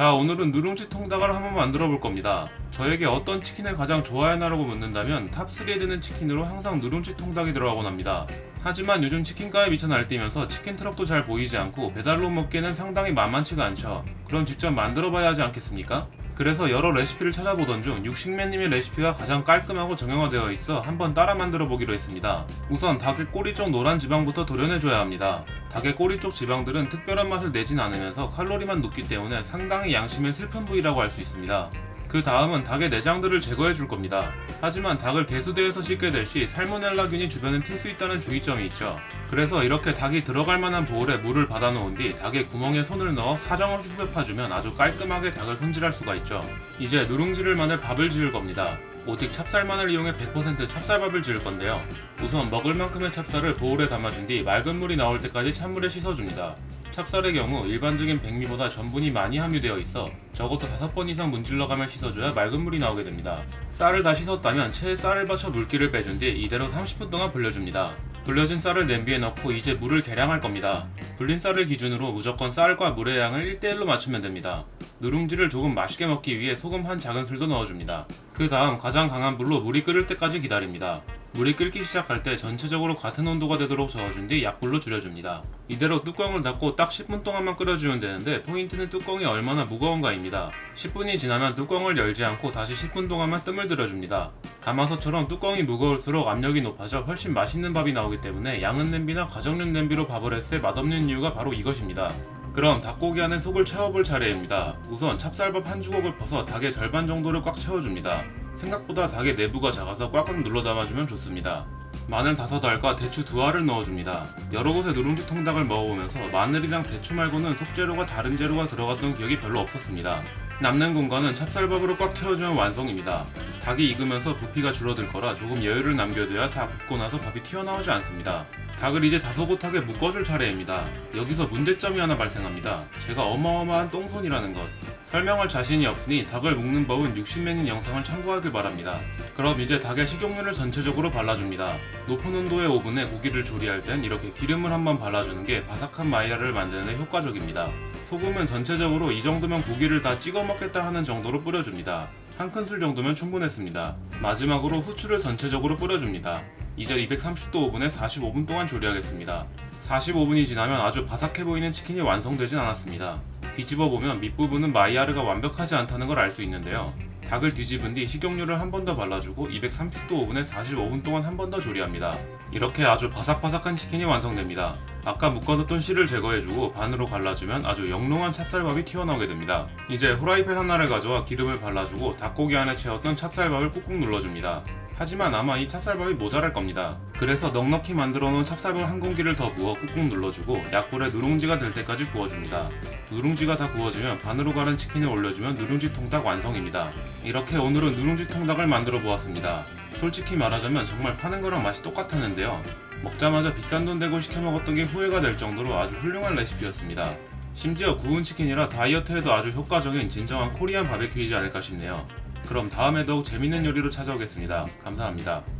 자 오늘은 누룽지 통닭을 한번 만들어 볼 겁니다. 저에게 어떤 치킨을 가장 좋아하나라고 묻는다면 탑3에 드는 치킨으로 항상 누룽지 통닭이 들어가곤 합니다. 하지만 요즘 치킨가에 미쳐 날뛰면서 치킨 트럭도 잘 보이지 않고 배달로 먹기에는 상당히 만만치가 않죠. 그럼 직접 만들어 봐야 하지 않겠습니까? 그래서 여러 레시피를 찾아보던 중 육식맨님의 레시피가 가장 깔끔하고 정형화되어 있어 한번 따라 만들어 보기로 했습니다. 우선 닭의 꼬리 쪽 노란 지방부터 도려내줘야 합니다. 닭의 꼬리 쪽 지방들은 특별한 맛을 내진 않으면서 칼로리만 높기 때문에 상당히 양심의 슬픈 부위라고 할 수 있습니다. 그 다음은 닭의 내장들을 제거해 줄 겁니다. 하지만 닭을 개수대에서 씻게 될 시 살모넬라균이 주변에 튈수 있다는 주의점이 있죠. 그래서 이렇게 닭이 들어갈 만한 보울에 물을 받아 놓은 뒤 닭의 구멍에 손을 넣어 사정없이 후벼 파주면 아주 깔끔하게 닭을 손질할 수가 있죠. 이제 누룽지를 마늘 밥을 지을 겁니다. 오직 찹쌀만을 이용해 100% 찹쌀밥을 지을 건데요. 우선 먹을 만큼의 찹쌀을 보울에 담아준 뒤 맑은 물이 나올 때까지 찬물에 씻어줍니다. 찹쌀의 경우 일반적인 백미보다 전분이 많이 함유되어 있어 적어도 5번 이상 문질러가며 씻어줘야 맑은 물이 나오게 됩니다. 쌀을 다 씻었다면 체에 쌀을 받쳐 물기를 빼준 뒤 이대로 30분 동안 불려줍니다. 불려진 쌀을 냄비에 넣고 이제 물을 계량할 겁니다. 불린 쌀을 기준으로 무조건 쌀과 물의 양을 1대1로 맞추면 됩니다. 누룽지를 조금 맛있게 먹기 위해 소금 한 작은술도 넣어줍니다. 그 다음 가장 강한 불로 물이 끓을 때까지 기다립니다. 물이 끓기 시작할 때 전체적으로 같은 온도가 되도록 저어준 뒤 약불로 줄여줍니다. 이대로 뚜껑을 닫고 딱 10분 동안만 끓여주면 되는데 포인트는 뚜껑이 얼마나 무거운가입니다. 10분이 지나면 뚜껑을 열지 않고 다시 10분 동안만 뜸을 들여줍니다. 가마솥처럼 뚜껑이 무거울수록 압력이 높아져 훨씬 맛있는 밥이 나오기 때문에 양은 냄비나 가정용 냄비로 밥을 했을 때 맛없는 이유가 바로 이것입니다. 그럼 닭고기 안에 속을 채워볼 차례입니다. 우선 찹쌀밥 한 주걱을 퍼서 닭의 절반 정도를 꽉 채워줍니다. 생각보다 닭의 내부가 작아서 꽉꽉 눌러 담아주면 좋습니다. 마늘 다섯 알과 대추 두 알을 넣어줍니다. 여러 곳의 누룽지 통닭을 먹어보면서 마늘이랑 대추 말고는 속재료가 다른 재료가 들어갔던 기억이 별로 없었습니다. 남는 공간은 찹쌀밥으로 꽉 채워주면 완성입니다. 닭이 익으면서 부피가 줄어들 거라 조금 여유를 남겨둬야 다 굽고 나서 밥이 튀어나오지 않습니다. 닭을 이제 다소곳하게 묶어줄 차례입니다. 여기서 문제점이 하나 발생합니다. 제가 어마어마한 똥손이라는 것. 설명할 자신이 없으니 닭을 묶는 법은 60맨인 영상을 참고하길 바랍니다. 그럼 이제 닭의 식용유를 전체적으로 발라줍니다. 높은 온도의 오븐에 고기를 조리할 땐 이렇게 기름을 한번 발라주는 게 바삭한 마이야를 만드는 데 효과적입니다. 소금은 전체적으로 이 정도면 고기를 다 찍어 먹겠다 하는 정도로 뿌려줍니다. 한 큰술 정도면 충분했습니다. 마지막으로 후추를 전체적으로 뿌려줍니다. 이제 230도 오븐에 45분 동안 조리하겠습니다. 45분이 지나면 아주 바삭해 보이는 치킨이 완성되진 않았습니다. 뒤집어 보면 밑부분은 마이야르가 완벽하지 않다는 걸 알 수 있는데요. 닭을 뒤집은 뒤 식용유를 한 번 더 발라주고 230도 오븐에 45분 동안 한 번 더 조리합니다. 이렇게 아주 바삭바삭한 치킨이 완성됩니다. 아까 묶어뒀던 실을 제거해주고 반으로 갈라주면 아주 영롱한 찹쌀밥이 튀어나오게 됩니다. 이제 후라이팬 하나를 가져와 기름을 발라주고 닭고기 안에 채웠던 찹쌀밥을 꾹꾹 눌러줍니다. 하지만 아마 이 찹쌀밥이 모자랄 겁니다. 그래서 넉넉히 만들어 놓은 찹쌀밥 한 공기를 더 부어 꾹꾹 눌러주고 약불에 누룽지가 될 때까지 구워줍니다. 누룽지가 다 구워지면 반으로 가른 치킨을 올려주면 누룽지 통닭 완성입니다. 이렇게 오늘은 누룽지 통닭을 만들어 보았습니다. 솔직히 말하자면 정말 파는 거랑 맛이 똑같았는데요. 먹자마자 비싼 돈 대고 시켜 먹었던 게 후회가 될 정도로 아주 훌륭한 레시피였습니다. 심지어 구운 치킨이라 다이어트에도 아주 효과적인 진정한 코리안 바베큐이지 않을까 싶네요. 그럼 다음에 더욱 재밌는 요리로 찾아오겠습니다. 감사합니다.